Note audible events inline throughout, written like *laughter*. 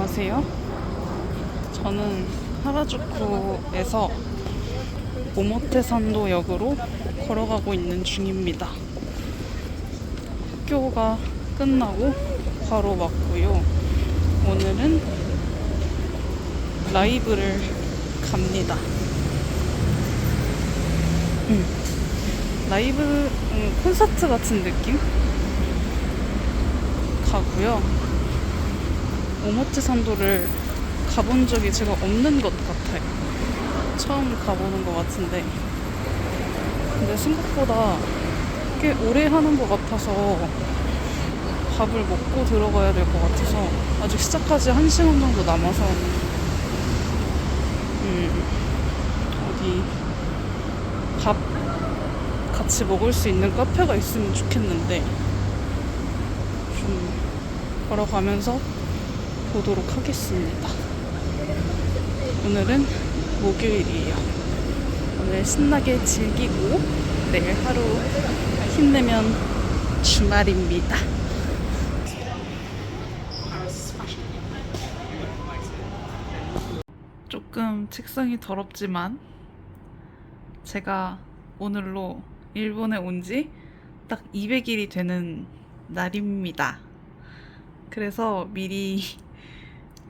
안녕하세요. 저는 하라주쿠에서 오모테산도 역으로 걸어가고 있는 중입니다. 학교가 끝나고 바로 왔고요. 오늘은 라이브를 갑니다. 음, 라이브 음, 콘서트 같은 느낌? 가고요. 오모츠 산도를 가본 적이 제가 없는 것 같아요. 처음 가보는 것 같은데. 근데 생각보다 꽤 오래 하는 것 같아서 밥을 먹고 들어가야 될 것 같아서 아직 시작하지 한 시간 정도 남아서 음, 어디 밥 같이 먹을 수 있는 카페가 있으면 좋겠는데 좀 걸어가면서 보도록 하겠습니다. 오늘은 목요일이에요. 오늘 신나게 즐기고 내일 하루 힘내면 주말입니다. 조금 책상이 더럽지만 제가 오늘로 일본에 온 지 딱 200일이 되는 날입니다. 그래서 미리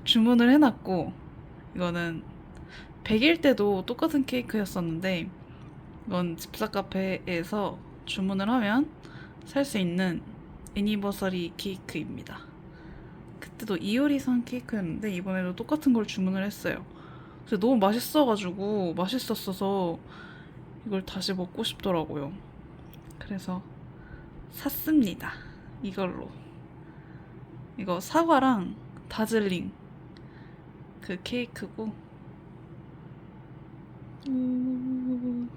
주문을 해놨고 이거는 100일 때도 똑같은 케이크였었는데 이건 집사 카페에서 주문을 하면 살 수 있는 애니버서리 케이크입니다. 그때도 이효리산 케이크였는데 이번에도 똑같은 걸 주문을 했어요. 근데 너무 맛있어가지고 맛있었어서 이걸 다시 먹고 싶더라고요. 그래서 샀습니다. 이걸로. 이거 사과랑 다즐링 그 케이크고 음,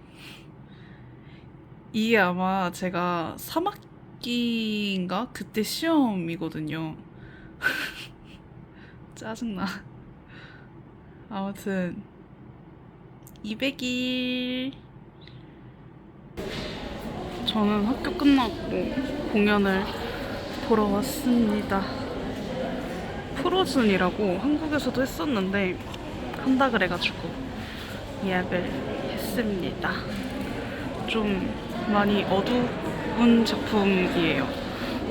이게 아마 제가 3학기인가 그때 시험이거든요. *laughs* 짜증나. 아무튼 200일 저는 학교 끝나고 공연을 보러 왔습니다. 프로즌이라고 한국에서도 했었는데 한다 그래가지고 예약을 했습니다. 좀 많이 어두운 작품이에요.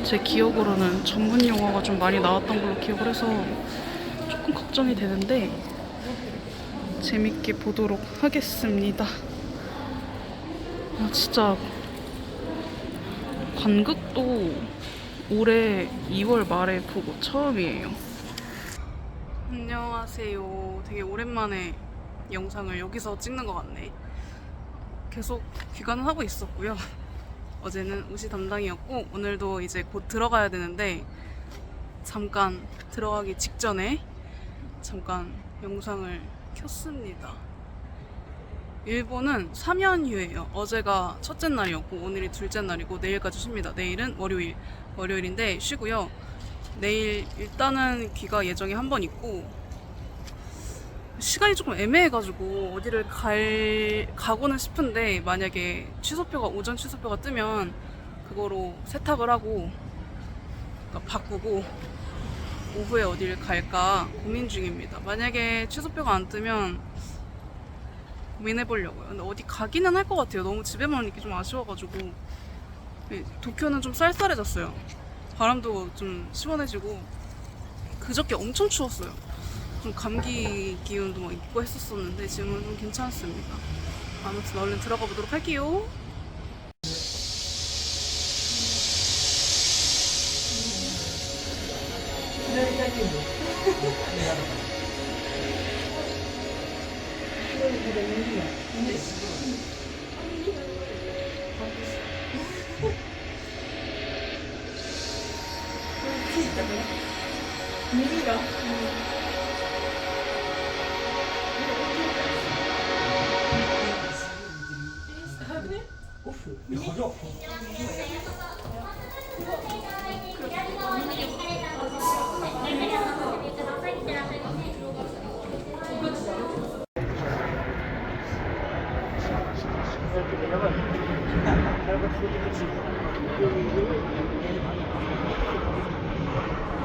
제 기억으로는 전문 용어가 좀 많이 나왔던 걸로 기억을 해서 조금 걱정이 되는데 재밌게 보도록 하겠습니다. 아, 진짜 관극도 올해 2월 말에 보고 처음이에요. 안녕하세요. 되게 오랜만에 영상을 여기서 찍는 것 같네. 계속 귀가는 하고 있었고요. *laughs* 어제는 우시 담당이었고 오늘도 이제 곧 들어가야 되는데 잠깐 들어가기 직전에 잠깐 영상을 켰습니다. 일본은 3연휴예요. 어제가 첫째 날이었고 오늘이 둘째 날이고 내일까지 쉽니다. 내일은 월요일, 월요일인데 쉬고요. 내일 일단은 귀가 예정이 한 번 있고 시간이 조금 애매해가지고 어디를 갈 가고는 싶은데 만약에 취소표가 오전 취소표가 뜨면 그거로 세탁을 하고 그러니까 바꾸고 오후에 어디를 갈까 고민 중입니다. 만약에 취소표가 안 뜨면 고민해 보려고요. 근데 어디 가기는 할 것 같아요. 너무 집에만 있기 좀 아쉬워가지고 네, 도쿄는 좀 쌀쌀해졌어요. 바람도 좀 시원해지고 그저께 엄청 추웠어요. 좀 감기 기운도 막 있고 했었었는데 지금은 좀 괜찮습니다. 아무튼 얼른 들어가 보도록 할게요. 네. ったから耳が、うんオフ早っやばい。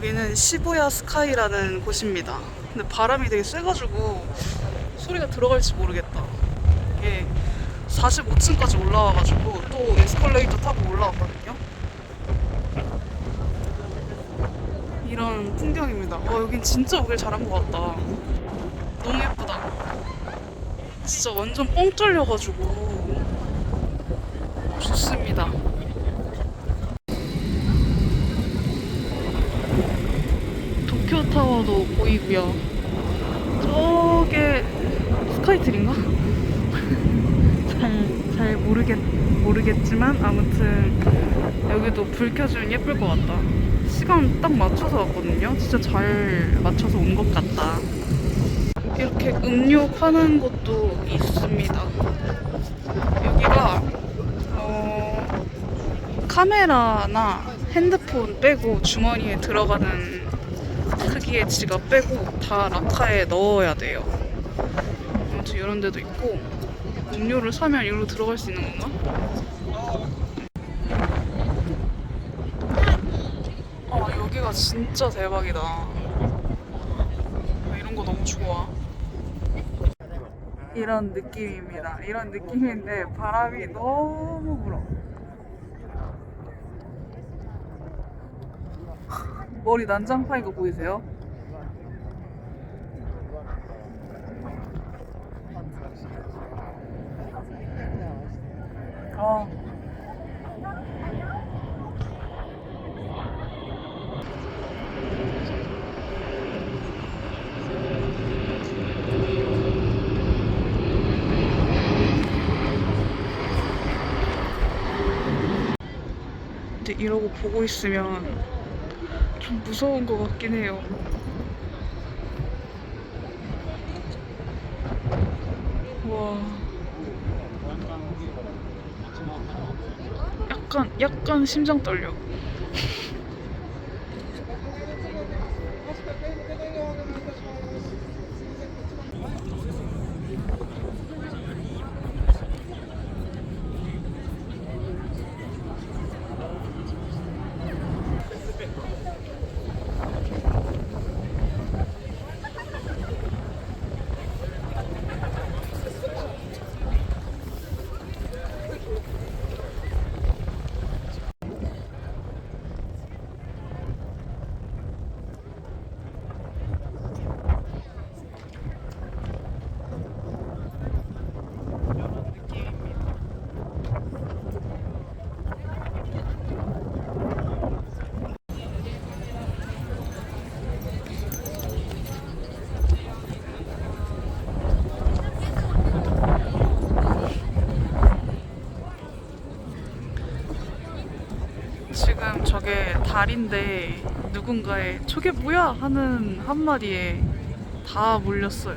여기는 시부야 스카이라는 곳입니다. 근데 바람이 되게 세가지고 소리가 들어갈지 모르겠다. 이게 45층까지 올라와가지고 또 에스컬레이터 타고 올라왔거든요. 이런 풍경입니다. 와 여긴 진짜 오길 잘한 것 같다. 너무 예쁘다. 진짜 완전 뻥 뚫려가지고 좋습니다. 도쿄 타워도 보이고요. 저게 스카이트리인가? *laughs* 잘, 잘 모르겠, 모르겠지만 아무튼 여기도 불 켜주면 예쁠 것 같다. 시간 딱 맞춰서 왔거든요. 진짜 잘 맞춰서 온 것 같다. 이렇게 음료 파는 곳도 있습니다. 여기가 어, 카메라나 핸드폰 빼고 주머니에 들어가는 크기의 지갑 빼고 다 라카에 넣어야 돼요. 아무튼 이런 데도 있고 음료를 사면 이리로 들어갈 수 있는 건가? 아 여기가 진짜 대박이다. 아, 이런 거 너무 좋아. 이런 느낌입니다. 이런 느낌인데 바람이 너무 불어. 머리 거 보이세요? 아. 근데 이러고 보고 있으면 좀 무서운 것 같긴 해요. 와. 약간, 약간 심장 떨려. 지금 저게 달인데 누군가의 저게 뭐야 하는 한마디에 다 몰렸어요.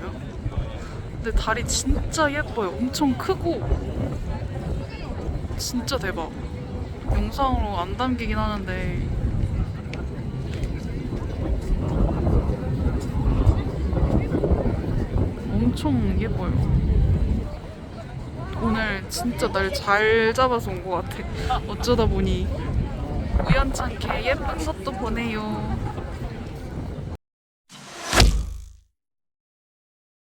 근데 달이 진짜 예뻐요. 엄청 크고 진짜 대박. 영상으로 안 담기긴 하는데 엄청 예뻐요. 오늘 진짜 날 잘 잡아서 온 것 같아. 어쩌다 보니 우연찮게 예쁜 것도 보네요.